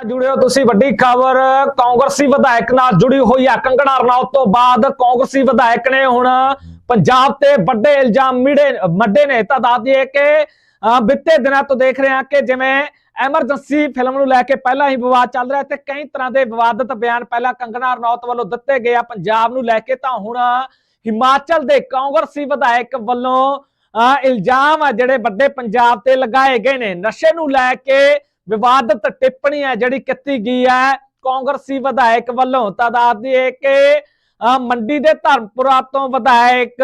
ਜੁੜਿਓ ਤੁਸੀਂ ਵੱਡੀ ਖਬਰ ਕਾਂਗਰਸੀ ਵਿਧਾਇਕ ਨਾਲ ਜੁੜੀ ਹੋਈ ਹੈ ਕੰਗਣਾ ਰਣੌਤ ਤੋਂ ਬਾਅਦ ਕਾਂਗਰਸੀ ਵਿਧਾਇਕ ਨੇ ਹੁਣ ਪੰਜਾਬ ਤੇ ਵੱਡੇ ਇਲਜ਼ਾਮ ਮਿੜੇ ਮੱਡੇ ਨੇ ਤਾਂ ਦੱਸ ਦਈਏ ਕਿ ਅਹ, ਦਿਨਾਂ ਤੋਂ ਦੇਖ ਰਹੇ ਹਾਂ ਕਿ ਜਿਵੇਂ ਐਮਰਜੈਂਸੀ ਫਿਲਮ ਨੂੰ ਲੈ ਕੇ ਪਹਿਲਾਂ ਹੀ ਵਿਵਾਦ ਚੱਲ ਰਿਹਾ ਤੇ ਕਈ ਤਰ੍ਹਾਂ ਦੇ ਵਿਵਾਦਤ ਬਿਆਨ ਪਹਿਲਾਂ ਕੰਗਣਾ ਰਣੌਤ ਵੱਲੋਂ ਦਿੱਤੇ ਗਏ ਆ ਪੰਜਾਬ ਨੂੰ ਲੈ ਕੇ ਤਾਂ ਹੁਣ ਹਿਮਾਚਲ ਦੇ ਕਾਂਗਰਸੀ ਵਿਧਾਇਕ ਵੱਲੋਂ ਅਹ, ਇਲਜ਼ਾਮ ਆ ਜਿਹੜੇ ਵੱਡੇ ਪੰਜਾਬ ਤੇ ਲਗਾਏ ਗਏ ਨੇ। ਨਸ਼ੇ ਨੂੰ ਲੈ ਕੇ ਵਿਵਾਦਤ ਟਿੱਪਣੀ ਹੈ ਜਿਹੜੀ ਕੀਤੀ ਗਈ ਹੈ। ਕਾਂਗਰਸੀ ਵਿਧਾਇਕ ਵੱਲੋਂ ਤਾਂ ਦੱਸ ਦਈਏ ਕਿ ਮੰਡੀ ਦੇ ਧਰਮਪੁਰਾ ਤੋਂ ਵਿਧਾਇਕ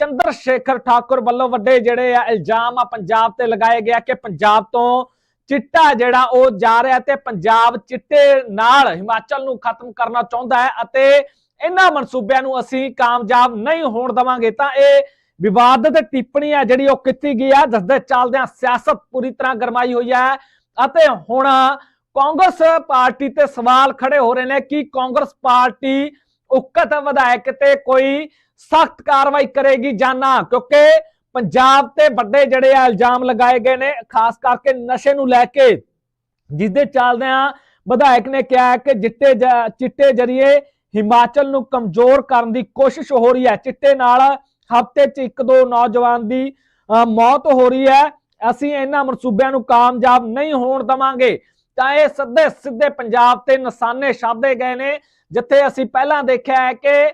ਚੰਦਰ ਸ਼ੇਖਰ ਠਾਕੁਰ ਵੱਲੋਂ ਵੱਡੇ ਜਿਹੜੇ ਆ ਇਲਜ਼ਾਮ ਆ ਪੰਜਾਬ ਤੇ ਲਗਾਏ ਗਿਆ ਕਿ ਪੰਜਾਬ ਤੋਂ ਚਿੱਟਾ ਜਿਹੜਾ ਉਹ ਜਾ ਰਿਹਾ ਤੇ ਪੰਜਾਬ ਚਿੱਟੇ ਨਾਲ ਹਿਮਾਚਲ ਨੂੰ ਖਤਮ ਕਰਨਾ ਚਾਹੁੰਦਾ ਹੈ ਅਤੇ ਇਹਨਾਂ ਮਨਸੂਬਿਆਂ ਨੂੰ ਅਸੀਂ ਕਾਮਯਾਬ ਨਹੀਂ ਹੋਣ ਦਵਾਂਗੇ। ਤਾਂ ਇਹ ਵਿਵਾਦਤ ਟਿੱਪਣੀ ਹੈ ਜਿਹੜੀ ਉਹ ਕੀਤੀ ਗਈ ਹੈ ਜਿਸ ਦੇ ਚੱਲਦਿਆਂ ਸਿਆਸਤ ਪੂਰੀ ਤਰ੍ਹਾਂ ਗਰਮਾਈ ਹੋਈ ਹੈ ਅਤੇ ਹੁਣ ਕਾਂਗਰਸ ਪਾਰਟੀ ਤੇ ਸਵਾਲ ਖੜੇ ਹੋ ਰਹੇ ਨੇ ਕਿ ਕਾਂਗਰਸ ਪਾਰਟੀ ਉਕਤ ਵਿਧਾਇਕ ਤੇ ਕੋਈ ਸਖਤ ਕਾਰਵਾਈ ਕਰੇਗੀ ਜਾਂ ਨਾ ਕਿਉਂਕਿ ਪੰਜਾਬ ਤੇ ਵੱਡੇ ਜਿਹੜੇ ਆ ਇਲਜ਼ਾਮ ਲਗਾਏ ਗਏ ਨੇ ਖਾਸ ਕਰਕੇ ਨਸ਼ੇ ਨੂੰ ਲੈ ਕੇ। ਜਿਸ ਦੇ ਚੱਲਦਿਆਂ ਵਿਧਾਇਕ ਨੇ ਕਿਹਾ ਕਿ ਜਿੱਤੇ ਚਿੱਟੇ ਜਰੀਏ ਹਿਮਾਚਲ ਨੂੰ ਕਮਜ਼ੋਰ ਕਰਨ ਦੀ ਕੋਸ਼ਿਸ਼ ਹੋ ਰਹੀ ਹੈ। ਚਿੱਟੇ ਨਾਲ ਹਫ਼ਤੇ 'ਚ ਇੱਕ ਦੋ ਨੌਜਵਾਨ ਦੀ ਅ, ਮੌਤ ਹੋ ਰਹੀ ਹੈ। ਅਸੀਂ ਇਹਨਾਂ ਮਨਸੂਬਿਆਂ ਨੂੰ ਕਾਮਯਾਬ ਨਹੀਂ ਹੋਣ ਦਵਾਂਗੇ। ਤਾਂ ਇਹ ਸਿੱਧੇ ਸਿੱਧੇ ਪੰਜਾਬ ਤੇ ਨਿਸ਼ਾਨੇ ਸਾਧੇ ਗਏ ਨੇ, ਜਿੱਥੇ ਅਸੀਂ ਪਹਿਲਾਂ ਦੇਖਿਆ ਹੈ ਕਿ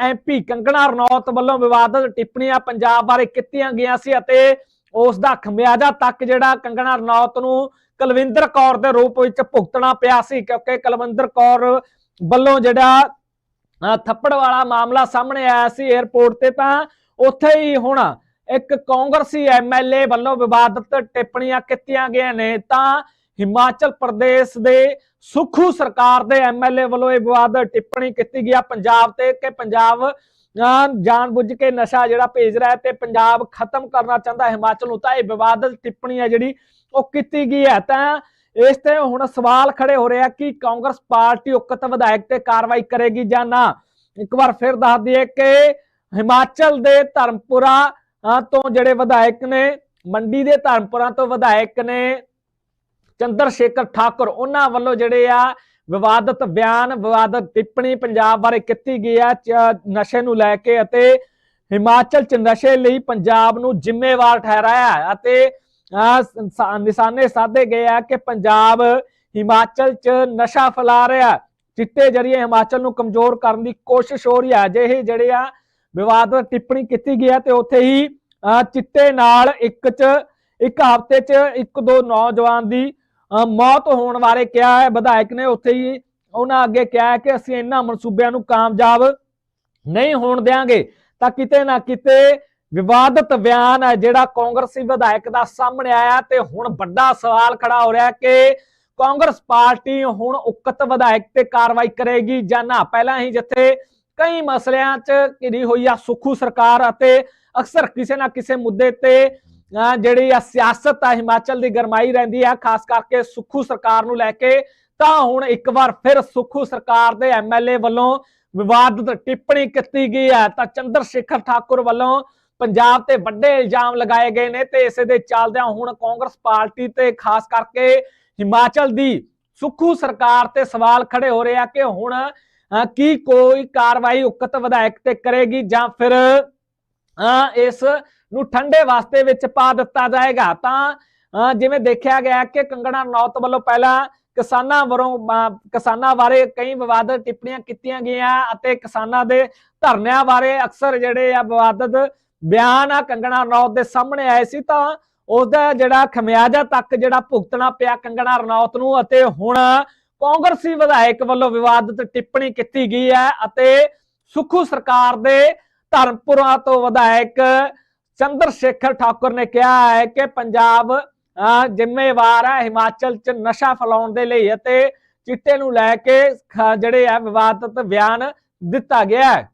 ਐਮਪੀ ਕੰਗਣਾ ਰਣੌਤ ਵੱਲੋਂ ਵਿਵਾਦਤ ਟਿੱਪਣੀਆਂ ਪੰਜਾਬ ਬਾਰੇ ਕੀਤੀਆਂ ਗਈਆਂ ਸੀ ਅਤੇ ਉਸ ਦਾ ਖਮਿਆਜਾ ਤੱਕ ਜਿਹੜਾ ਕੰਗਣਾ ਰਣੌਤ ਨੂੰ ਕੁਲਵਿੰਦਰ ਕੌਰ ਦੇ ਰੂਪ ਵਿੱਚ ਭੁਗਤਣਾ ਪਿਆ ਸੀ, ਕਿਉਂਕਿ ਕੁਲਵਿੰਦਰ ਕੌਰ ਵੱਲੋਂ ਜਿਹੜਾ ਥੱਪੜ ਵਾਲਾ ਮਾਮਲਾ ਸਾਹਮਣੇ ਆਇਆ ਸੀ 에ਅਰਪੋਰਟ ਤੇ, ਤਾਂ ਉੱਥੇ ਹੀ ਹੁਣ ਇੱਕ ਕਾਂਗਰਸੀ ਐਮਐਲਏ ਵੱਲੋਂ ਵਿਵਾਦਤ ਟਿੱਪਣੀਆਂ ਕੀਤੀਆਂ ਗਈਆਂ ਨੇ, ਤਾਂ ਹਿਮਾਚਲ ਪ੍ਰਦੇਸ਼ ਦੇ ਸੁਖੂ ਸਰਕਾਰ ਦੇ ਐਮਐਲਏ ਵੱਲੋਂ ਇਹ ਵਿਵਾਦਤ ਟਿੱਪਣੀ ਕੀਤੀ ਗਈ ਪੰਜਾਬ ਤੇ ਕਿ ਪੰਜਾਬ ਜਾਣਬੁੱਝ ਕੇ ਨਸ਼ਾ ਜਿਹੜਾ ਭੇਜ ਰਿਹਾ ਤੇ ਪੰਜਾਬ ਖਤਮ ਕਰਨਾ ਚਾਹੁੰਦਾ ਹਿਮਾਚਲ ਨੂੰ, ਤਾਂ ਇਹ ਵਿਵਾਦਤ ਟਿੱਪਣੀ ਹੈ ਜਿਹੜੀ ਉਹ ਕੀਤੀ ਗਈ ਹੈ। ਤਾਂ ਇਸ ਤੇ ਹੁਣ ਸਵਾਲ ਖੜੇ ਹੋ ਰਿਹਾ ਕਿ ਕਾਂਗਰਸ ਪਾਰਟੀ ਉਕਤ ਵਿਧਾਇਕ ਤੇ ਕਾਰਵਾਈ ਕਰੇਗੀ ਜਾਂ ਨਾ। ਇੱਕ ਵਾਰ ਫਿਰ ਦੱਸ ਦਈਏ ਕਿ ਹਿਮਾਚਲ ਦੇ ਧਰਮਪੁਰਾ ਤੋਂ ਜਿਹੜੇ ਵਿਧਾਇਕ ਨੇ ਮੰਡੀ ਦੇ ਧਰਮਪੁਰਾਂ ਤੋਂ ਵਿਧਾਇਕ ਨੇ ਚੰਦਰ ਸ਼ੇਖਰ ਠਾਕੁਰ ਉਹਨਾਂ ਵੱਲੋਂ ਜਿਹੜੇ ਆ ਵਿਵਾਦਤ ਬਿਆਨ ਵਿਵਾਦਤ ਟਿੱਪਣੀ ਪੰਜਾਬ ਬਾਰੇ ਕੀਤੀ ਗਈ ਆ ਨਸ਼ੇ ਨੂੰ ਲੈ ਕੇ ਅਤੇ ਹਿਮਾਚਲ ਚ ਨਸ਼ੇ ਲਈ ਪੰਜਾਬ ਨੂੰ ਜ਼ਿੰਮੇਵਾਰ ਠਹਿਰਾਇਆ ਅਤੇ ਅਹ, ਨਿਸ਼ਾਨੇ ਸਾਧੇ ਗਏ ਆ ਕਿ ਪੰਜਾਬ ਹਿਮਾਚਲ ਚ ਨਸ਼ਾ ਫੈਲਾ ਰਿਹਾ ਹੈ। ਚਿੱਟੇ ਜਰੀਏ ਹਿਮਾਚਲ ਨੂੰ ਕਮਜ਼ੋਰ ਕਰਨ ਦੀ ਕੋਸ਼ਿਸ਼ ਹੋ ਰਹੀ ਹੈ ਅਜਿਹੇ ਜਿਹੜੇ ਆ ਵਿਵਾਦਤ ਟਿੱਪਣੀ ਕੀਤੀ ਗਈ ਹੈ ਤੇ ਉੱਥੇ ਹੀ ਚਿੱਟੇ ਨਾਲ ਇੱਕ ਚ, ਇੱਕ ਹਫ਼ਤੇ ਚ ਇੱਕ ਦੋ ਨੌਜਵਾਨ ਦੀ ਮੌਤ ਹੋਣ ਬਾਰੇ ਕਿਹਾ ਹੈ। ਵਿਧਾਇਕ ਨੇ ਉੱਥੇ ਹੀ ਉਹਨਾਂ ਅੱਗੇ ਕਿਹਾ ਕਿ ਅਸੀਂ ਇਹਨਾਂ ਮਨਸੂਬਿਆਂ ਨੂੰ ਕਾਮਯਾਬ ਨਹੀਂ ਹੋਣ ਦੇਵਾਂਗੇ ਤਾਂ ਕਿਤੇ ਨਾ ਕਿਤੇ ਵਿਵਾਦਤ ਬਿਆਨ ਹੈ ਜਿਹੜਾ ਕਾਂਗਰਸੀ ਵਿਧਾਇਕ ਦਾ ਸਾਹਮਣੇ ਆਇਆ ਤੇ ਹੁਣ ਵੱਡਾ ਸਵਾਲ ਖੜਾ ਹੋ ਰਿਹਾ ਕਿ ਕਾਂਗਰਸ ਪਾਰਟੀ ਹੁਣ ਉਕਤ ਵਿਧਾਇਕ ਤੇ ਕਾਰਵਾਈ ਕਰੇਗੀ ਜਾਂ ਨਾ? ਪਹਿਲਾਂ ਹੀ ਜਿੱਥੇ ਕਈ ਮਸਲਿਆਂ 'ਚ ਘਿਰੀ ਹੋਈ ਆ ਸੁਖੂ ਸਰਕਾਰ ਅਤੇ ਅਕਸਰ ਕਿਸੇ ਨਾ ਕਿਸੇ ਮੁੱਦੇ ਤੇ ਅਹ ਜਿਹੜੀ ਆ ਸਿਆਸਤ ਆ, ਹਿਮਾਚਲ ਦੀ ਗਰਮਾਈ ਰਹਿੰਦੀ ਆ, ਖਾਸ ਕਰਕੇ ਸੁਖੂ ਸਰਕਾਰ ਨੂੰ ਲੈ ਕੇ, ਤਾਂ ਹੁਣ ਇੱਕ ਵਾਰ ਫਿਰ ਸੁਖੂ ਸਰਕਾਰ ਦੇ ਐਮਐਲਏ ਵੱਲੋਂ ਵਿਵਾਦਤ ਟਿੱਪਣੀ ਕੀਤੀ ਗਈ ਹੈ ਤਾਂ ਚੰਦਰ ਸ਼ੇਖਰ ਠਾਕੁਰ ਵੱਲੋਂ ਪੰਜਾਬ ਤੇ ਵੱਡੇ ਇਲਜ਼ਾਮ ਲਗਾਏ ਗਏ ਨੇ ਤੇ ਇਸੇ ਦੇ ਚੱਲਦਿਆਂ ਹੁਣ ਕਾਂਗਰਸ ਪਾਰਟੀ ਤੇ ਖਾਸ ਕਰਕੇ ਹਿਮਾਚਲ ਦੀ ਸੁਖੂ ਸਰਕਾਰ ਤੇ ਸਵਾਲ ਖੜੇ ਹੋ ਰਹੇ ਆ ਕਿ ਹੁਣ ਕੀ ਕੋਈ ਕਾਰਵਾਈ ਉਕਤ ਵਿਧਾਇਕ ਤੇ ਕਰੇਗੀ ਜਾਂ ਫਿਰ ਇਸ ਨੂੰ ਠੰਡੇ ਵਾਸਤੇ ਵਿੱਚ ਪਾ ਦਿੱਤਾ ਜਾਏਗਾ? ਤਾਂ ਜਿਵੇਂ ਦੇਖਿਆ ਗਿਆ ਕਿ ਕੰਗਣਾ ਰਣੌਤ ਵੱਲੋਂ ਪਹਿਲਾਂ ਕਿਸਾਨਾਂ ਵੱਲੋਂ ਕਿਸਾਨਾਂ ਬਾਰੇ ਕਈ ਵਿਵਾਦਤ ਟਿੱਪਣੀਆਂ ਕੀਤੀਆਂ ਗਈਆਂ ਅਤੇ ਕਿਸਾਨਾਂ ਦੇ ਧਰਨਿਆਂ ਬਾਰੇ ਅਕਸਰ ਜਿਹੜੇ ਆ ਵਿਵਾਦਤ ਬਿਆਨ ਆ ਕੰਗਣਾ ਰਣੌਤ ਦੇ ਸਾਹਮਣੇ ਆਏ ਸੀ, ਤਾਂ ਉਸ ਦਾ ਜਿਹੜਾ ਖਮਿਆਜਾ ਤੱਕ ਜਿਹੜਾ ਭੁਗਤਣਾ ਪਿਆ ਕੰਗਣਾ ਰਣੌਤ ਨੂੰ ਅਤੇ ਹੁਣ ਕਾਂਗਰਸੀ ਵਿਧਾਇਕ ਵੱਲੋਂ ਵਿਵਾਦਤ ਟਿੱਪਣੀ ਕੀਤੀ ਗਈ ਹੈ ਅਤੇ ਸੁਖੂ ਸਰਕਾਰ ਦੇ ਧਰਮਪੁਰਾ ਤੋਂ ਵਿਧਾਇਕ ਚੰਦਰ ਸ਼ੇਖਰ ਠਾਕੁਰ ਨੇ ਕਿਹਾ ਹੈ ਕਿ ਪੰਜਾਬ ਅਹ, ਜ਼ਿੰਮੇਵਾਰ ਹੈ ਹਿਮਾਚਲ ਚ ਨਸ਼ਾ ਫੈਲਾਉਣ ਦੇ ਲਈ ਅਤੇ ਚਿੱਟੇ ਨੂੰ ਲੈ ਕੇ ਜਿਹੜੇ ਆ ਵਿਵਾਦਤ ਬਿਆਨ ਦਿੱਤਾ ਗਿਆ ਹੈ।